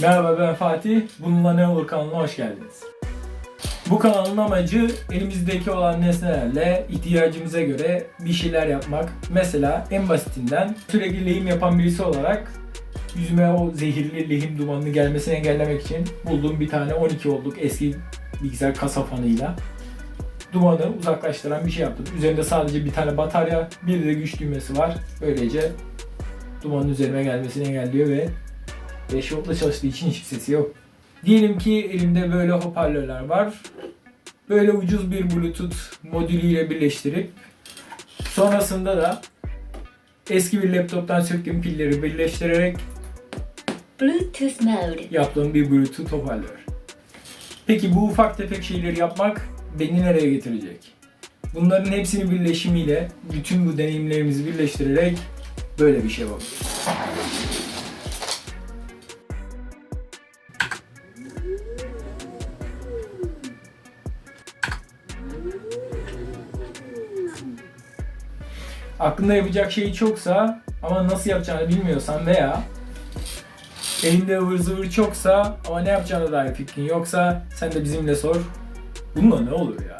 Merhaba ben Fatih. Bununla ne olur kanalına hoş geldiniz. Bu kanalın amacı elimizdeki olan nesnelerle ihtiyacımıza göre bir şeyler yapmak. Mesela en basitinden sürekli lehim yapan birisi olarak yüzüme o zehirli lehim dumanını gelmesini engellemek için bulduğum bir tane 12 voltluk eski bilgisayar kasa fanıyla dumanı uzaklaştıran bir şey yaptım. Üzerinde sadece bir tane batarya, bir de güç düğmesi var. Böylece dumanın üzerime gelmesini engelliyor ve 5 voltla çalıştığı için hiçbir sesi yok. Diyelim ki elimde böyle hoparlörler var. Böyle ucuz bir Bluetooth modülüyle birleştirip sonrasında da eski bir laptoptan söktüğüm pilleri birleştirerek Bluetooth mode. yaptığım bir Bluetooth hoparlör. Peki bu ufak tefek şeyleri yapmak beni nereye getirecek? Bunların hepsini birleşimiyle bütün bu deneyimlerimizi birleştirerek böyle bir şey oldu. Aklında yapacak şey çoksa ama nasıl yapacağını bilmiyorsan veya elinde ıvır zıvır çoksa ama ne yapacağına dair fikrin yoksa sen de bizimle sor. Bununla ne olur ya?